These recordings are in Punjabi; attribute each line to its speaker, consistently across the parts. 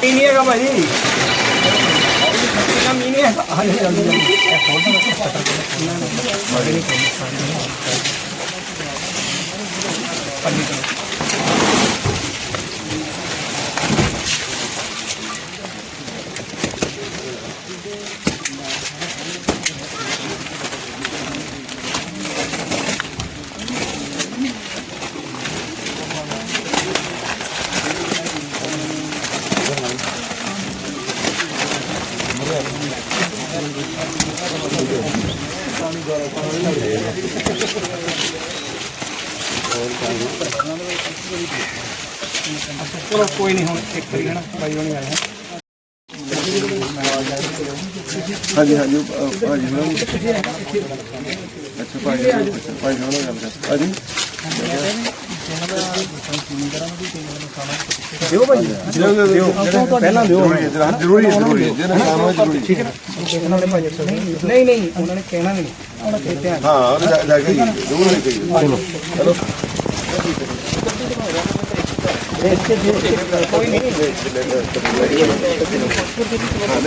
Speaker 1: ਨਹੀਂ ਹੈਗਾ ਭਾਜੀ ਇਹ ਕੰਮ ਹੀ ਨਹੀਂ ਹੈਗਾ ਹਾਂ ਜੀ ਜਲਦੀ ਜਲਦੀ ਇਹ ਖੋਲ ਦੋ ਮਾਰੇ ਨਹੀਂ ਕੋਈ ਪੰਨੀ ਕਰੋ ਚਲੋ ਕੋਈ ਨਹੀਂ ਹੁਣ ਇੱਕ ਵਾਰੀ ਹਨਾ ਬਾਈ ਹੋਣੀ ਆਏ
Speaker 2: ਹਾਂਜੀ ਹਾਂਜੀ ਅਹ, ਭਾਜੀ ਨਾਲ ਅੱਛਾ ਭਾਜੀ ਨਾਲ ਅੱਛਾ, ਭਾਜੀ ਨਾਲ ਗੱਲ ਕਰ। ਭਾਜੀ
Speaker 1: ਦਿਓ ਭਾਈ
Speaker 2: ਦਿਓ ਦਿਓ
Speaker 1: ਪਹਿਲਾਂ ਦਿਓ
Speaker 2: ਜ਼ਰੂਰੀ ਹੈ ਜ਼ਰੂਰੀ ਹੈ ਜ਼ਰੂਰੀ ਹੈ ਜ਼ਰੂਰੀ
Speaker 1: ਠੀਕ ਹੈ ਨਾ ਉਹਨਾਂ ਨੇ ਭਾਈ ਨਹੀਂ ਨਹੀਂ, ਉਹਨਾਂ ਨੇ ਕਹਿਣਾ ਨਹੀਂ। ਉਹਨਾਂ ਨੇ ਧਿਆਨ
Speaker 2: ਹਾਂ ਉਹ ਕੇ ਜ਼ਰੂਰ ਲੈ ਕੇ ਚਲੋ ਚਲੋ
Speaker 1: ਕੋਈ ਨਹੀਂ
Speaker 2: ਹਾਂ ਲੈ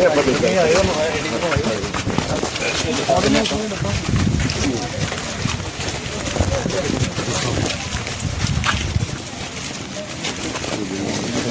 Speaker 2: ਆਪਾਂ ਦੱਸਾਂ
Speaker 1: ਇਹਨਾਂ ਨੇ ਮੇਰੇ ਫਸਲਾਂ ਦੇ ਨੁਕਸਾਨ ਦੇ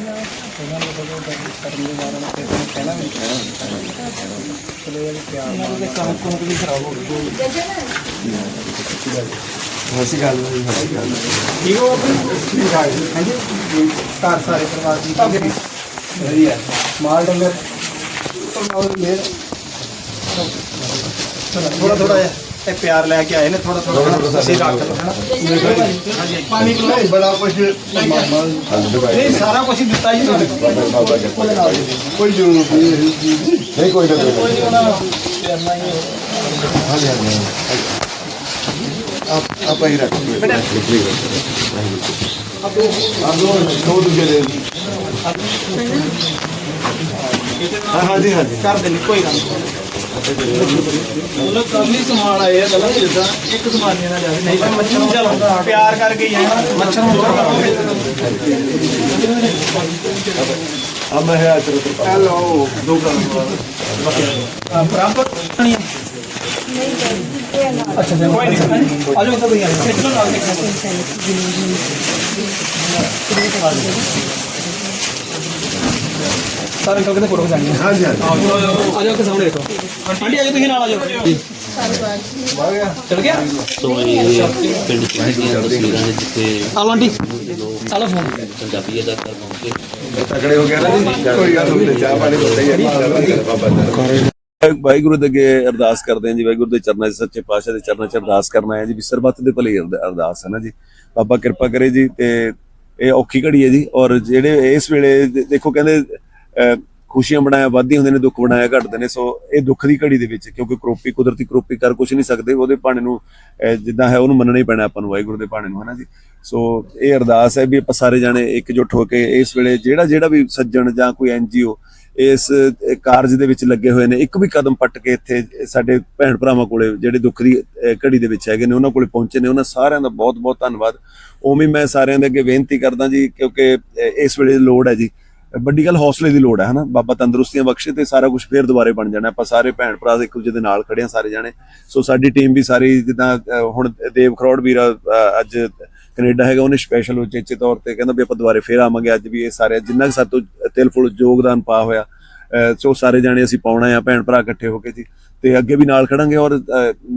Speaker 1: ਉਹਨਾਂ ਨੂੰ ਬਦਲ ਕਰਨ ਦੇ ਬਾਰੇ में ਕਿਸੇ ਨੇ ਕਹਿਣਾ ਵੀ ਨਹੀਂ ਚਲੋ ਇਹ ਪਿਆਰ ਨਾਲ ਦੇ ਕੰਮ ਕੁਮ ਵੀ ਖਰਾਬ ਹੋ ਗਈ
Speaker 2: ਅਸੀਂ ਗੱਲ ਨਹੀਂ ਸਾਡੀ ਗੱਲ
Speaker 1: ਠੀਕ ਹੋ ਆਪਣੀ ਹਾਂਜੀ ਘਰ ਸਾਰੇ ਪਰਿਵਾਰ ਦੀ ਠੀਕ ਵਧੀਆ ਮਾਲ ਡੰਗਰ ਔਰ ਮੇਰ ਥੋੜਾ ਥੋੜਾ ਜਿਹਾ। ਇਹ ਪਿਆਰ ਲੈ ਕੇ ਆਏ ਨੇ ਥੋੜਾ ਥੋੜਾ ਤੁਸੀਂ ਰੱਖ ਲਓ ਹਨਾ ਹਾਂਜੀ ਪਾਣੀ ਪਿਲਾਓ
Speaker 2: ਬੜਾ ਕੁਝ
Speaker 1: ਨਹੀਂ ਸਾਰਾ ਕੁਝ ਦਿੱਤਾ ਜੀ ਤੁਹਾਨੂੰ
Speaker 2: ਕੋਈ ਜ਼ਰੂਰਤ ਨਹੀਂ ਨਹੀਂ ਕੋਈ ਗੱਲ
Speaker 1: ਕੋਈ
Speaker 2: ਨਹੀਂ
Speaker 1: ਨਹੀਂ ਉਹਨਾਂ ਕਰਨਾ ਹੀ ਹੈ।
Speaker 2: ਹਾਂਜੀ ਹਾਂਜੀ ਆਪ ਆਪਾਂ ਹੀ ਰੱਖ ਆਪ ਦੋ ਦੋ ਦੂਜੇ ਦੇ ਹਾਂ ਹਾਂਜੀ ਹਾਂਜੀ
Speaker 1: ਕਰ ਦੇਣੀ ਕੋਈ ਗੱਲ ਨਹੀਂ ਕੰਮ ਹੀ ਸਮਾਨ ਆਏ ਆ ਗੱਲਾਂ ਜਿੱਦਾਂ ਇੱਕ ਸਮਾਨ ਨਹੀਂ ਨਾ ਜਾਵੇ ਨਹੀਂ ਤਾਂ ਮੱਛਰ ਨੂੰ ਚਲੋ ਪਿਆਰ ਕਰਕੇ ਹੀ ਆਏ ਮੱਛਰ ਨੂੰ
Speaker 2: ਆ ਮੈਂ ਹੈ ਚਲੋ ਹੈਲੋ ਦੋ ਕੰਮ
Speaker 1: ਬਰਾਬਰ ਨਹੀਂ। ਅੱਛਾ ਜੀ ਕੋਈ ਨਹੀਂ ਆ ਜਾਓ ਤਾਂ ਭਈਆ ਕਿੱਥੋਂ ਨਾਲ ਦੇਖੋ ਸਾਰੇ ਅੰਕਲ ਕਿਤੇ ਫੋਟੋ ਖਿਚਾਣੀ ਹੈ
Speaker 2: ਹਾਂਜੀ। ਹਾਂਜੀ
Speaker 1: ਆ ਜਾਓ ਕਿ ਸਾਹਮਣੇ ਦੇਖੋ। ਆਂਟੀ ਆ ਜਾਓ ਤੁਸੀਂ ਨਾਲ ਆ ਜਾਓ। ਚਲ ਗਿਆ?
Speaker 3: ਇਹ ਪਿੰਡ ਚ ਦੀਆਂ ਤਸਵੀਰਾਂ ਨੇ ਜਿੱਥੇ
Speaker 1: ਆ ਲਓ ਆਂਟੀ। ਆ ਲਓ ਫੋਨ।
Speaker 3: ਪੰਜਾਬੀ ਅਦਾਕਾਰ ਪਹੁੰਚੇ
Speaker 2: ਤਕੜੇ ਹੋ ਗਿਆ ਨਾ ਜੀ। ਕੋਈ ਗੱਲ ਨਹੀਂ। ਚਾਹ ਪਾਣੀ ਬਾਬਾ ਜੀ
Speaker 4: ਵਾਹਿਗੁਰੂ ਦੇ ਅੱਗੇ ਅਰਦਾਸ ਕਰਦੇ ਹਾਂ ਜੀ। ਵਾਹਿਗੁਰੂ ਦੇ ਚਰਨਾਂ 'ਚ ਸੱਚੇ ਪਾਤਸ਼ਾਹ ਦੇ ਚਰਨਾਂ 'ਚ ਅਰਦਾਸ ਕਰਨਾ ਹੈ ਜੀ। ਵੀ ਸਰਬੱਤ ਦੇ ਭਲੇ ਅਰਦ- ਅਰਦਾਸ ਹੈ ਨਾ ਜੀ। ਬਾਬਾ ਕਿਰਪਾ ਕਰੇ ਜੀ ਤੇ ਇਹ ਔਖੀ ਘੜੀ ਹੈ ਜੀ। ਔਰ ਜਿਹੜੇ ਇਸ ਵੇਲੇ ਦੇਖੋ ਕਹਿੰਦੇ ਖੁਸ਼ੀਆਂ ਬਣਾਇਆ ਵਾਧੀ ਹੁੰਦੇ ਨੇ, ਦੁੱਖ ਬਣਾਇਆ, ਘਟਦੇ ਨੇ। ਸੋ ਇਹ ਦੁੱਖ ਦੀ ਘੜੀ ਦੇ ਵਿੱਚ ਕਿਉਂਕਿ ਕਰੋਪੀ, ਕੁਦਰਤੀ ਕਰੋਪੀ ਕਰ ਕੁਝ ਨਹੀਂ ਸਕਦੇ, ਉਹਦੇ ਭਾਣੇ ਨੂੰ ਜਿੱਦਾਂ ਹੈ, ਉਹਨੂੰ ਮੰਨਣਾ ਹੀ ਪੈਣਾ ਆਪਾਂ ਨੂੰ, ਵਾਹਿਗੁਰੂ ਦੇ ਭਾਣੇ ਨੂੰ ਹੈ ਜੀ? ਸੋ ਇਹ ਅਰਦਾਸ ਹੈ ਵੀ ਆਪਾਂ ਸਾਰੇ ਜਾਣੇ ਇਕਜੁੱਟ ਹੋ ਕੇ ਇਸ ਵੇਲੇ ਜਿਹੜਾ ਜਿਹੜਾ ਵੀ ਸੱਜਣ ਜਾਂ ਕੋਈ ਐਨਜੀਓ ਇਸ ਕਾਰਜ ਦੇ ਵਿੱਚ ਲੱਗੇ ਹੋਏ ਨੇ, ਇੱਕ ਵੀ ਕਦਮ ਪੱਟ ਕੇ ਇੱਥੇ ਸਾਡੇ ਭੈਣ ਭਰਾਵਾਂ ਕੋਲੇ ਜਿਹੜੇ ਦੁੱਖ ਦੀ ਘੜੀ ਦੇ ਵਿੱਚ ਹੈਗੇ ਨੇ, ਉਹਨਾਂ ਕੋਲੇ ਪਹੁੰਚੇ ਨੇ, ਉਹਨਾਂ ਸਾਰਿਆਂ ਦਾ ਬਹੁਤ ਬਹੁਤ ਧੰਨਵਾਦ। ਉਵੇਂ ਮੈਂ ਸਾਰਿਆਂ ਦੇ ਅੱਗੇ ਬੇਨਤੀ ਕਰਦਾ ਜੀ, ਕਿਉਂਕਿ ਇਸ ਵੇਲੇ ਲੋੜ ਹੈ ਜੀ ਵੱਡੀ ਗੱਲ ਹੌਸਲੇ ਦੀ ਲੋੜ ਹੈ, ਹਨਾ? ਬਾਬਾ ਤੰਦਰੁਸਤੀਆਂ ਬਖਸ਼ੇ ਤੇ ਸਾਰਾ ਕੁਝ ਫੇਰ ਦੁਬਾਰੇ ਬਣ ਜਾਣਾ ਆਪਾਂ ਸਾਰੇ ਭੈਣ ਭਰਾ ਇੱਕ ਦੂਜੇ ਦੇ ਨਾਲ ਖੜੇ ਆ ਸਾਰੇ ਜਾਣੇ। ਸੋ ਸਾਡੀ ਟੀਮ ਵੀ ਸਾਰੀ ਜਿੱਦਾਂ ਹੁਣ ਦੇਵ ਖਰੋੜ ਵੀਰਾ ਅੱਜ ਕੈਨੇਡਾ ਹੈਗਾ, ਉਹਨੇ ਸਪੈਸ਼ਲ ਉਚੇਚੇ ਤੌਰ ਤੇ ਕਹਿੰਦਾ ਵੀ ਆਪਾਂ ਦੁਬਾਰੇ ਫੇਰ ਆਵਾਂਗੇ। ਅੱਜ ਵੀ ਇਹ ਸਾਰੇ, ਜਿੰਨਾ ਕੁ ਸਾਡੇ ਤੋਂ ਤਿਲ ਫੁਲ ਯੋਗਦਾਨ ਪਾ ਹੋਇਆ ਸੋ ਸਾਰੇ ਜਾਣੇ ਅਸੀਂ ਪਾਉਣਾ ਆ ਭੈਣ ਭਰਾ ਇਕੱਠੇ ਹੋ ਕੇ ਜੀ। ਤੇ ਅੱਗੇ ਵੀ ਨਾਲ ਖੜਾਂਗੇ ਔਰ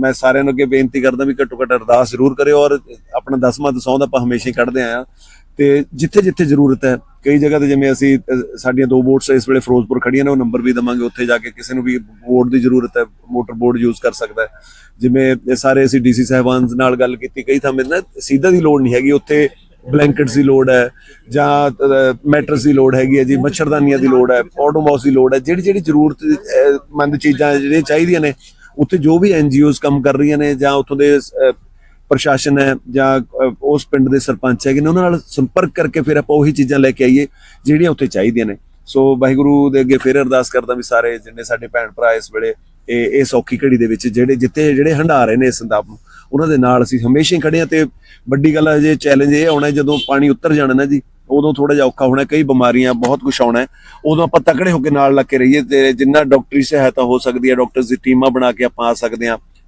Speaker 4: ਮੈਂ ਸਾਰਿਆਂ ਨੂੰ ਅੱਗੇ ਬੇਨਤੀ ਕਰਦਾ ਵੀ ਘੱਟੋ ਘੱਟ ਅਰਦਾਸ ਜ਼ਰੂਰ ਕਰਿਓ ਔਰ ਆਪਣਾ ਦਸਵਾਂ ਦਸੌਂ ਆਪਾਂ ਹਮੇਸ਼ਾ ਹੀ ਕੱਢਦੇ ਆਏ ਆ ਤੇ ਜਿੱਥੇ ਜਿੱਥੇ ਜ਼ਰੂਰਤ ਹੈ ਕਈ ਜਗ੍ਹਾ ਤੇ ਜਿਵੇਂ ਅਸੀਂ ਸਾਡੀਆਂ ਦੋ ਬੋਟਸ ਇਸ ਵੇਲੇ ਫਿਰੋਜ਼ਪੁਰ ਖੜੀਆਂ ਨੇ, ਉਹ ਨੰਬਰ ਵੀ ਦਵਾਂਗੇ, ਉੱਥੇ ਜਾ ਕੇ ਕਿਸੇ ਨੂੰ ਵੀ ਬੋਰਡ ਦੀ ਜ਼ਰੂਰਤ ਹੈ ਮੋਟਰ ਬੋਰਡ ਯੂਜ਼ ਕਰ ਸਕਦਾ ਹੈ। ਜਿਵੇਂ ਇਹ ਸਾਰੇ ਅਸੀਂ ਡੀਸੀ ਸਾਹਿਬਾਨ ਨਾਲ ਗੱਲ ਕੀਤੀ, ਕਈ ਥਾਂ ਨਾ ਸਿੱਧਾ ਦੀ ਲੋੜ ਨਹੀਂ ਹੈਗੀ, ਉੱਥੇ ਬਲੈਂਕਟਸ ਦੀ ਲੋੜ ਹੈ, ਜਾਂ ਮੈਟਰਸ ਦੀ ਲੋੜ ਹੈਗੀ ਹੈ ਜੀ, ਮੱਛਰਦਾਨੀਆਂ ਦੀ ਲੋੜ ਹੈ ਆਟੋਮੋਸ ਦੀ ਲੋੜ ਹੈ, ਜਿਹੜੀ ਜਿਹੜੀ ਜ਼ਰੂਰਤ ਮੰਦ ਚੀਜ਼ਾਂ ਜਿਹੜੀਆਂ ਚਾਹੀਦੀਆਂ ਨੇ, ਉੱਥੇ ਜੋ ਵੀ ਐਨਜੀਓਜ਼ ਕੰਮ ਕਰ ਰਹੀਆਂ ਨੇ, ਜਾਂ ਉੱਥੋਂ ਦੇ ਪ੍ਰਸ਼ਾਸਨ ਹੈ ਜਾਂ ਉਸ ਪਿੰਡ ਦੇ ਸਰਪੰਚ ਹੈਗੇ ਨੇ, ਉਹਨਾਂ ਨਾਲ ਸੰਪਰਕ ਕਰਕੇ ਫਿਰ ਆਪਾਂ ਉਹੀ ਚੀਜ਼ਾਂ ਲੈ ਕੇ ਆਈਏ ਜਿਹੜੀਆਂ ਉੱਥੇ ਚਾਹੀਦੀਆਂ ਨੇ। ਸੋ ਵਾਹਿਗੁਰੂ ਦੇ ਅੱਗੇ ਫਿਰ ਅਰਦਾਸ ਕਰਦਾ ਵੀ ਸਾਰੇ ਜਿੰਨੇ ਸਾਡੇ ਭੈਣ ਭਰਾ ਇਸ ਵੇਲੇ ਇਹ ਇਹ ਸੌਖੀ ਘੜੀ ਦੇ ਵਿੱਚ ਜਿਹੜੇ, ਜਿੱਥੇ ਜਿਹੜੇ ਹੰਡਾ ਰਹੇ ਨੇ ਇਸ ਸੰਤਾਪ ਨੂੰ, ਉਹਨਾਂ ਦੇ ਨਾਲ ਅਸੀਂ ਹਮੇਸ਼ਾ ਹੀ ਖੜੇ ਹਾਂ ਤੇ ਵੱਡੀ ਗੱਲ ਹੈ ਜੇ ਚੈਲੰਜ ਇਹ ਆਉਣਾ ਜਦੋਂ ਪਾਣੀ ਉੱਤਰ ਜਾਣਾ ਨਾ ਜੀ, ਉਦੋਂ ਥੋੜਾ ਜਿਹਾ ਔਖਾ ਹੋਣਾ, ਕਈ ਬਿਮਾਰੀਆਂ, ਬਹੁਤ ਕੁਝ ਆਉਣਾ ਉਦੋਂ ਆਪਾਂ ਤਕੜੇ ਹੋ ਕੇ ਨਾਲ ਲੱਗ ਕੇ ਰਹੀਏ ਤੇ ਜਿੰਨਾ ਡਾਕਟਰੀ ਸਹਾਇਤਾ ਹੋ ਸਕਦੀ ਹੈ ਡਾਕਟਰਸ ਦੀ ਟੀਮਾਂ ਬਣਾ ਕੇ ਆਪਾਂ ਆ ਸਕਦੇ ਹਾਂ।